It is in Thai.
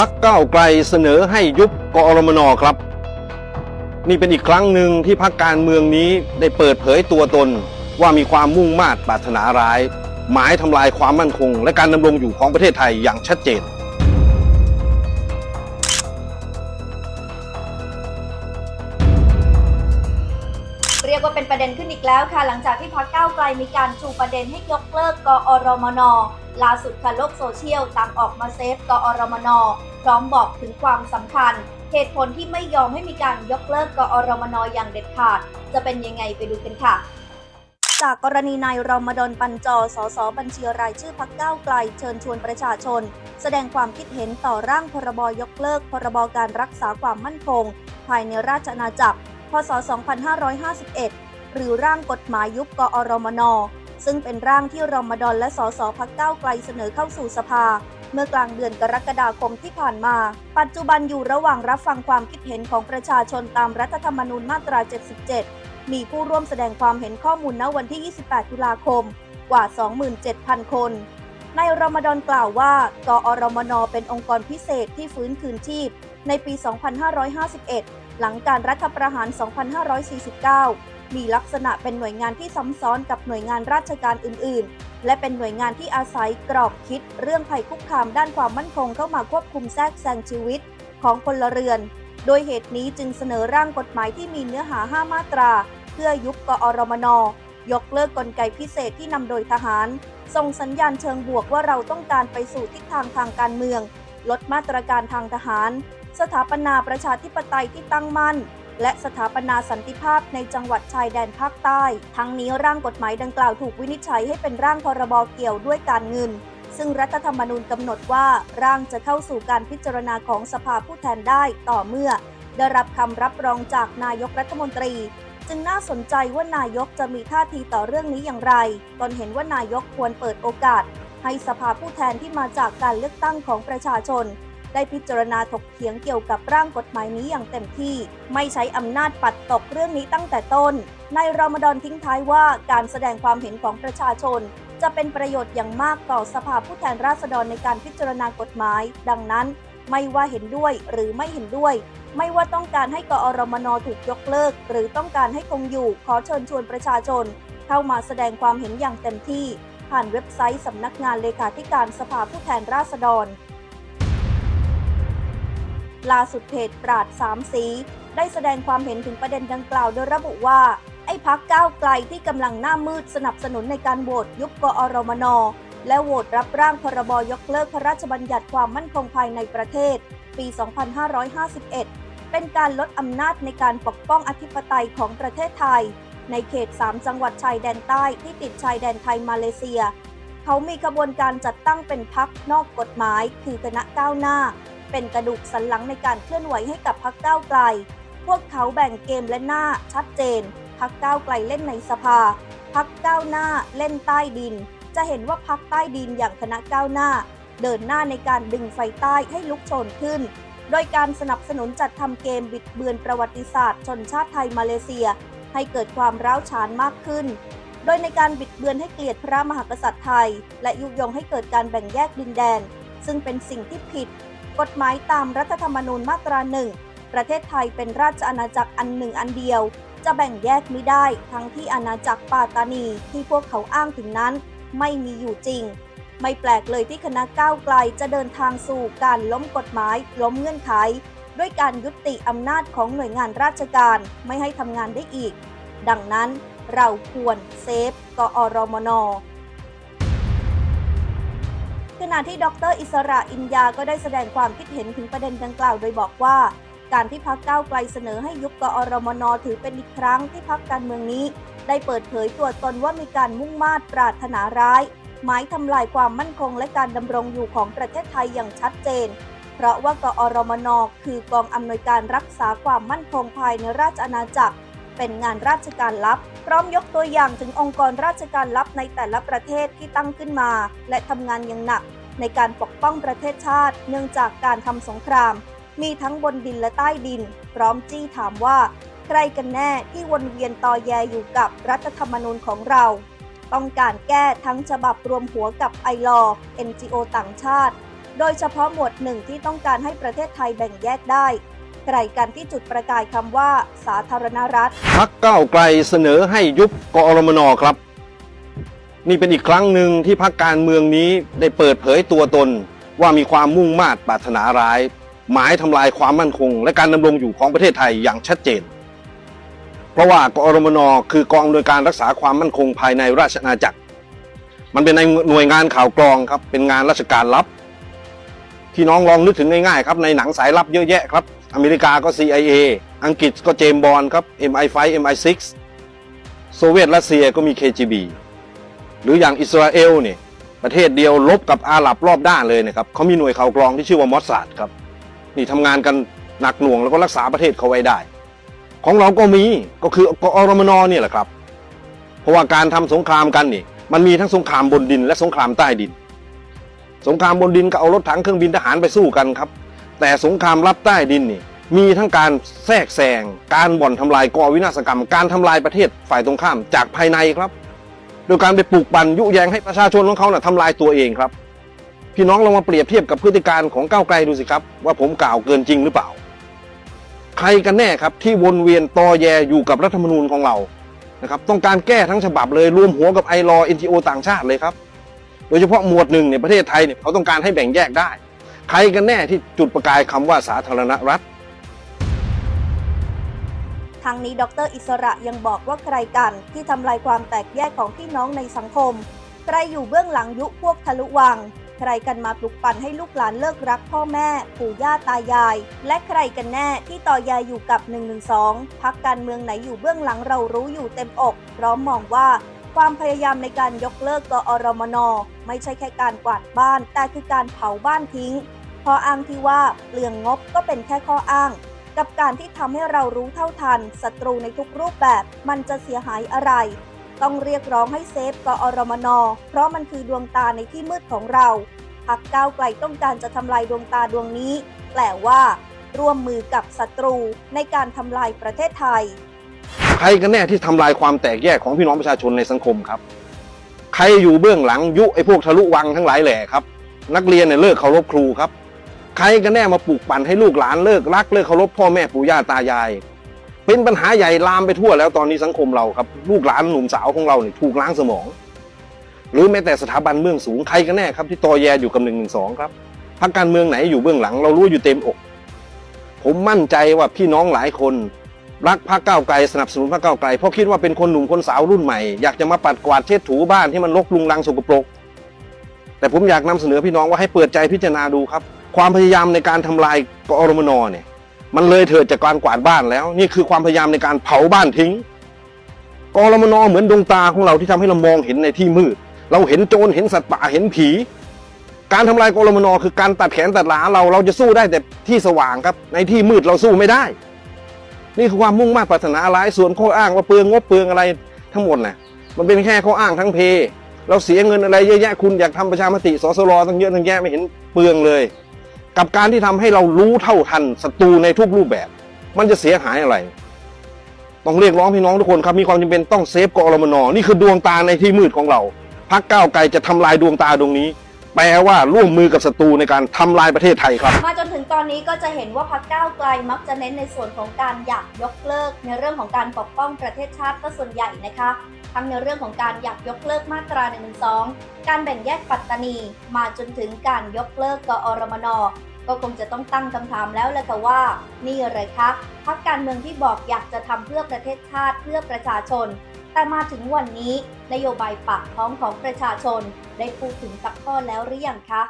พักก้าวไกลเสนอให้ยุบกอรมนครับ นี่เป็นอีกครั้งหนึ่งที่พักการเมืองนี้ได้เปิดเผยตัวตนว่ามีความมุ่งมา่ปรารถนาร้าย หมายทำลายความมั่นคง และการดำรงอยู่ของประเทศไทยอย่างชัดเจน เป็นประเด็นขึ้นอีกแล้วค่ะ หลังจากที่พรรคก้าวไกลมีการชูประเด็นให้ยกเลิกกอรมนล่าสุดค่ะโลกโซเชียลต่างออกมาเซฟกอรมนพร้อมบอกถึงความสำคัญ เหตุผลที่ไม่ยอมให้มีการยกเลิกกอรมนอย่างเด็ดขาด จะเป็นยังไงไปดูกันค่ะจากกรณีนายรมดลปัญจอสสบัญชีรายชื่อพักก้าวไกล เชิญชวนประชาชน แสดงความคิดเห็นต่อร่างพรบยกเลิก พรบการรักษาความมั่นคง ภายในราชอาณาจักร พศ 2551 หรือร่างกฎหมายยุบกอรมน ซึ่งเป็นร่างที่รมดลและสสพักเก้าไกลเสนอเข้าสู่สภา เมื่อกลางเดือนกรกฎาคมที่ผ่านมา ปัจจุบันอยู่ระหว่างรับฟังความคิดเห็นของประชาชนตามรัฐธรรมนูญมาตรา 77 มีผู้ร่วมแสดงความเห็นข้อมูลณวันที่ 28 ตุลาคม กว่า 27,000 คนนายรมดอนกล่าวว่า กอรมน เป็นองค์กรพิเศษที่ฟื้นคืนชีพ ในปี 2551 หลังการรัฐประหาร 2549 มีลักษณะเป็นหน่วยงานที่ซ้ำซ้อนกับหน่วยงานราชการอื่น ๆ และเป็นหน่วยงานที่อาศัยกรอบคิด เรื่องภัยคุกคามด้านความมั่นคงเข้ามาควบคุมแทรกแซงชีวิตของพลเรือน โดยเหตุนี้จึงเสนอร่างกฎหมายที่มีเนื้อหา 5 มาตรา เพื่อยุบกอรมน ยกเลิกกลไกพิเศษที่นำโดยทหาร ส่งสัญญาณเชิงบวกว่าเราต้องการไปสู่ทิศทางทางการเมือง ลดมาตรการทางทหาร สถาปนาประชาธิปไตยที่ตั้งมั่น และสถาปนาสันติภาพในจังหวัดชายแดนภาคใต้ ทั้งนี้ร่างกฎหมายดังกล่าวถูกวินิจฉัยให้เป็นร่างพรบเกี่ยวด้วยการเงิน ซึ่งรัฐธรรมนูญกำหนดว่าร่างจะเข้าสู่การพิจารณาของสภาผู้แทนได้ต่อเมื่อ ได้รับคำรับรองจากนายกรัฐมนตรีจึงน่าสนใจว่านายกจะมีท่าทีต่อเรื่องนี้อย่างไร ตนเห็นว่านายกควรเปิดโอกาส ให้สภาผู้แทนที่มาจากการเลือกตั้งของประชาชน ได้พิจารณาถกเถียงเกี่ยวกับร่างกฎหมายนี้อย่างเต็มที่ ไม่ใช้อำนาจปัดตกเรื่องนี้ตั้งแต่ต้นในรอมฎอนทิ้งท้ายว่าการแสดงความเห็นของประชาชน จะเป็นประโยชน์อย่างมากต่อสภาผู้แทนราษฎรในการพิจารณากฎหมาย ดังนั้น ไม่ว่าเห็นด้วยหรือไม่เห็นด้วย ไม่ว่าต้องการให้กอรมนถูกยกเลิก หรือต้องการให้คงอยู่ขอเชิญชวนประชาชน เข้ามาแสดงความเห็นอย่างเต็มที่ ผ่านเว็บไซต์สำนักงานเลขาธิการสภาผู้แทนราษฎร ล่าสุดเพจปราดสามสี ได้แสดงความเห็นถึงประเด็นดังกล่าวโดยระบุว่า ไอ้พักก้าวไกลที่กำลังหน้ามืดสนับสนุนในการโหวตยุบกอรมน และโหวตรับร่างพรบยกเลิกพระราชบัญญัติความมั่นคงภายในประเทศ ปี 2551 เป็นการลดอำนาจในการปกป้องอธิปไตยของประเทศไทย ในเขต 3 จังหวัดชายแดนใต้ที่ติดชายแดนไทยมาเลเซีย เขามีกระบวนการจัดตั้งเป็นพักนอกกฎหมาย คือคณะก้าวหน้า เป็นกระดูกสันหลังในการเคลื่อนไหวให้กับพักก้าวไกล พวกเขาแบ่งเกมและหน้าชัดเจน พักก้าวไกลเล่นในสภา พักก้าวหน้าเล่นใต้ดิน จะเห็นว่าพักใต้ดินอย่างคณะก้าวหน้า เดินหน้าในการดึงไฟใต้ให้ลุกโชนขึ้น โดยการสนับสนุนจัดทำเกมบิดเบือนประวัติศาสตร์ ชนชาติไทยมาเลเซีย ให้เกิดความร้าวฉานมากขึ้นโดยในการบิดเบือนให้เกลียดพระมหากษัตริย์ไทย และยุยงให้เกิดการแบ่งแยกดินแดน ซึ่งเป็นสิ่งที่ผิด กฎหมายตามรัฐธรรมนูญมาตราหนึ่งประเทศไทยเป็นราชอาณาจักรอันหนึ่งอันเดียว จะแบ่งแยกไม่ได้ทั้งที่อาณาจักรปาตานีที่พวกเขาอ้างถึงนั้น ไม่มีอยู่จริง ไม่แปลกเลยที่คณะก้าวไกลจะเดินทางสู่การล้มกฎหมาย ล้มเงื่อนไข ด้วยการยุติอำนาจของหน่วยงานราชการไม่ให้ทำงานได้อีก ดังนั้นเราควรเซฟกอรมน ขณะที่ดรอิสระอินยาก็ได้แสดงความคิดเห็นถึงประเด็นดังกล่าวโดยบอกว่า การที่พักก้าวไกลเสนอให้ยุบกอรมนถือเป็นอีกครั้งที่พักการเมืองนี้ ได้เปิดเผยตัวตนว่ามีการมุ่งมาตรปรารถนาร้าย หมายทำลายความมั่นคงและการดำรงอยู่ของประเทศไทยอย่างชัดเจน เพราะว่ากอรมนคือกองอำนวยการรักษาความมั่นคงภายในราชอาณาจักร เป็นงานราชการลับ พร้อมยกตัวอย่างถึงองค์กรราชการลับในแต่ละประเทศที่ตั้งขึ้นมา และทำงานอย่างหนัก ในการปกป้องประเทศชาติ เนื่องจากการทำสงคราม มีทั้งบนดินและใต้ดิน พร้อมจี้ถามว่า ใครกันแน่ที่วนเวียนตอแยอยู่กับรัฐธรรมนูญของเรา ต้องการแก้ทั้งฉบับรวมหัวกับไอลอ NGO ต่างชาติ โดยเฉพาะหมวดหนึ่งที่ต้องการให้ประเทศไทยแบ่งแยกได้ ใครกันที่จุดประกายคำว่าสาธารณรัฐ พักก้าวไกลเสนอให้ยุบกอรมนครับ นี่เป็นอีกครั้งหนึ่งที่พักการเมืองนี้ได้เปิดเผยตัวตน ว่ามีความมุ่งมา่ปรารถนาร้าย หมายทำลายความมั่นคง และการดำรงอยู่ของประเทศไทยอย่างชัดเจน เพราะว่ากอรมนคือกองอำนวยการรักษาความมั่นคงภายในราชอาณาจักร มันเป็นในหน่วยงานข่าวกรองครับเป็นงานราชการลับ ที่น้องลองนึกถึงง่ายๆครับในหนังสายลับเยอะแยะครับ อเมริกาก็ CIA อังกฤษก็เจมบอลครับ MI5 MI6 โซเวียตรัสเซียก็มี KGB หรืออย่างอิสราเอลเนี่ยประเทศเดียวลบกับอาหรับรอบด้านเลยนะครับเขามีหน่วยข่าวกรองที่ชื่อว่ามอสซาดครับนี่ทำงานกันหนักหน่วงแล้วก็รักษาประเทศเขาไว้ได้ ของเราก็มีก็คือกอรมนเนี่ยแหละครับ เพราะว่าการทำสงครามกันนี่มันมีทั้งสงครามบนดินและสงครามใต้ดิน สงครามบนดินก็เอารถถังเครื่องบินทหารไปสู้กันครับ แต่สงครามลับใต้ดินนี่มีทั้งการแทรกแซง การบ่อนทำลายก่อวินาศกรรม การทำลายประเทศฝ่ายตรงข้ามจากภายในครับ โดยการไปปลูกปั่นยุแยงให้ประชาชนของเขาน่ะทำลายตัวเองครับ พี่น้องลองมาเปรียบเทียบกับพฤติการของก้าวไกลดูสิครับ ว่าผมกล่าวเกินจริงหรือเปล่า ใครกันแน่ครับที่วนเวียนตอแยอยู่กับรัฐธรรมนูญของเรานะครับต้องการแก้ทั้งฉบับเลยรวมหัวกับไอรอเอ็นทีโอต่างชาติเลยครับ โดยเฉพาะหมวดหนึ่งเนี่ยประเทศไทยเนี่ยเขาต้องการให้แบ่งแยกได้ ใครกันแน่ที่จุดประกายคำว่าสาธารณรัฐ ทางนี้ดรอิสระยังบอกว่าใครกันที่ทำลายความแตกแยกของพี่น้องในสังคม ใครอยู่เบื้องหลังยุพวกทะลุวัง ใครกันมาปลุกปั่นให้ลูกหลานเลิกรักพ่อแม่ ปู่ย่าตายาย และใครกันแน่ที่ต่อยายอยู่กับ 112 พักการเมืองไหนอยู่เบื้องหลังเรารู้อยู่เต็มอกพร้อมมองว่า ความพยายามในการยกเลิกกอรมน ไม่ใช่แค่การกวาดบ้าน แต่คือการเผาบ้านทิ้งพออ้างที่ว่าเปลืองงบก็เป็นแค่ข้ออ้าง กับการที่ทำให้เรารู้เท่าทันศัตรูในทุกรูปแบบ มันจะเสียหายอะไร ต้องเรียกร้องให้เซฟกอรมน เพราะมันคือดวงตาในที่มืดของเราพักก้าวไกลต้องการจะทำลายดวงตาดวงนี้ แปลว่า ร่วมมือกับศัตรูในการทำลายประเทศไทย ใครกันแน่ที่ทำลายความแตกแยกของพี่น้องประชาชนในสังคมครับ ใครอยู่เบื้องหลังยุไอ้พวกทะลุวังทั้งหลายแหล่ครับ นักเรียนเนี่ยเลิกเคารพครูครับ ใครกันแน่มาปลูกปั่นให้ลูกหลานเลิกรักเลิกเคารพพ่อแม่ปู่ย่าตายาย เป็นปัญหาใหญ่ลามไปทั่วแล้วตอนนี้สังคมเราครับ ลูกหลานหนุ่มสาวของเราเนี่ยถูกล้างสมอง หรือแม้แต่สถาบันเมืองสูงใครกันแน่ครับที่ตอแยอยู่กับหนึ่งหนึ่งสองครับพรรคการเมืองไหนอยู่เบื้องหลัง เรารู้อยู่เต็มอก ผมมั่นใจว่าพี่น้องหลายคน รักพรรคก้าวไกลสนับสนุนพรรคก้าวไกลเพราะคิดว่าเป็นคนหนุ่มคนสาวรุ่นใหม่อยากจะมาปัดกวาดเช็ดถูบ้านที่มันรกรุงรังสกปรกแต่ผมอยากนำเสนอพี่น้องว่าให้เปิดใจพิจารณาดูครับ ความพยายามในการทำลายกอรมนเนี่ยมันเลยเถิดจากการกวาดบ้านแล้ว นี่คือความพยายามในการเผาบ้านทิ้งกอรมนเหมือนดวงตาของเราที่ทำให้เรามองเห็นในที่มืด เราเห็นโจรเห็นสัตว์ป่าเห็นผี การทำลายกอรมนคือการตัดแขนตัดขาเราเราจะสู้ได้แต่ที่สว่างครับในที่มืดเราสู้ไม่ได้ นี่คือความมุ่งมั่นปรารถนาร้ายส่วนข้ออ้างว่าเปลืองงบเปลืองอะไรทั้งหมดน่ะมันเป็นแค่ข้ออ้างทั้งเพ เราเสียเงินอะไรเยอะแยะคุณอยากทำประชามติสสรตั้งเยอะตั้งแยะไม่เห็นเปลืองเลย กับการที่ทำให้เรารู้เท่าทันศัตรูในทุกรูปแบบ มันจะเสียหายอะไร ต้องเรียกร้องพี่น้องทุกคนครับมีความจำเป็นต้องเซฟกอรมนนี่คือดวงตาในที่มืดของเราพักก้าวไกลจะทำลายดวงตาดวงนี้ แปลว่าร่วมมือกับศัตรูในการทำลายประเทศไทยครับ มาจนถึงตอนนี้ก็จะเห็นว่าพักก้าวไกลมักจะเน้นในส่วนของการอยากยกเลิก ในเรื่องของการปกป้องประเทศชาติก็ส่วนใหญ่นะคะ ทั้งในเรื่องของการอยากยกเลิกมาตรา1นึการแบ่งแยกปัตตานี มาจนถึงการยกเลิกกอรมน ก็คงจะต้องตั้งคำถามแล้วแหละค่ะว่า นี่อะไรคะพักการเมืองที่บอกอยากจะทำเพื่อประเทศชาติเพื่อประชาชน แต่มาถึงวันนี้ นโยบายปากท้องของประชาชน ได้พูดถึงสักข้อแล้วหรือยังคะ